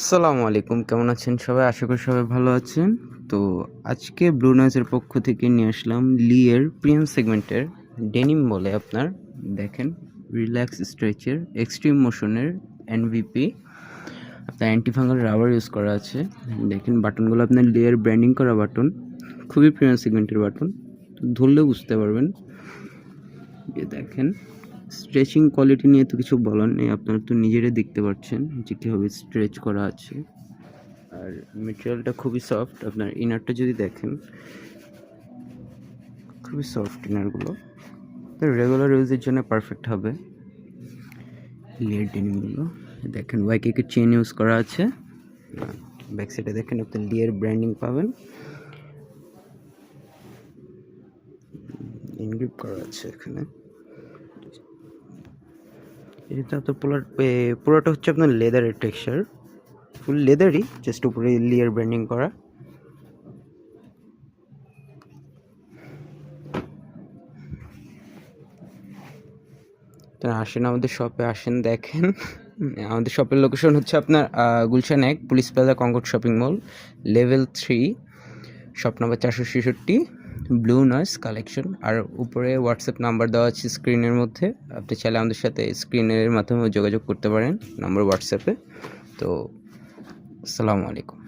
আসসালামু আলাইকুম, কেমন আছেন সবাই? আশা করি সবাই ভালো আছেন। তো আজকে ব্লু নয়েজের পক্ষ থেকে নিয়ে আসলাম লিয়ের প্রিমিয়াম সেগমেন্টের ডেনিম বলে আপনার। দেখেন রিল্যাক্স স্ট্রেচের এক্সট্রিম মোশনের এনভিপি আপনার অ্যান্টিফাঙ্গাল রাবার ইউজ করা আছে। দেখেন, বাটনগুলো আপনার লিয়ের ব্র্যান্ডিং করা বাটন। খুবই প্রিমিয়াম সেগমেন্টের বাটন। ধরলেও বুঝতে পারবেন। দেখেন স্ট্রেচিং কোয়ালিটি নিয়ে তো কিছু বলার নেই। আপনারা তো নিজেরাই দেখতে পাচ্ছেন যে কীভাবে স্ট্রেচ করা আছে। আর মেটেরিয়ালটা খুবই সফট আপনার ইনারটা যদি দেখেন, খুবই সফট ইনারগুলো রেগুলার ইউজের জন্য পারফেক্ট হবে। লেয়ার ডেনিমগুলো দেখেন ওয়াইকে চেন ইউজ করা আছে। ব্যাক সাইডে দেখেন আপনি লিয়ার ব্র্যান্ডিং পাবেন। ইনগ্রিপ করা আছে এখানে। এটা তো পুরো পুরোটা হচ্ছে আপনার লেদারের টেক্সচার ফুল লেদারই জাস্ট উপরে লিয়ার ব্র্যান্ডিং করা। আসেন আমাদের শপে আসেন, দেখেন। আমাদের শপের লোকেশন হচ্ছে আপনার গুলশান এক, police plaza Concord shopping mall level three shop number চারশো ছেষট্টি। ব্লু নয়েস কালেকশন আর উপরে হোয়াটসঅ্যাপ নাম্বার দেওয়া আছে স্ক্রিনের মধ্যে। আপনি চাইলে আমাদের সাথে স্ক্রিনের মাধ্যমে যোগাযোগ করতে পারেন নাম্বার হোয়াটসঅ্যাপে তো, আসসালামু আলাইকুম।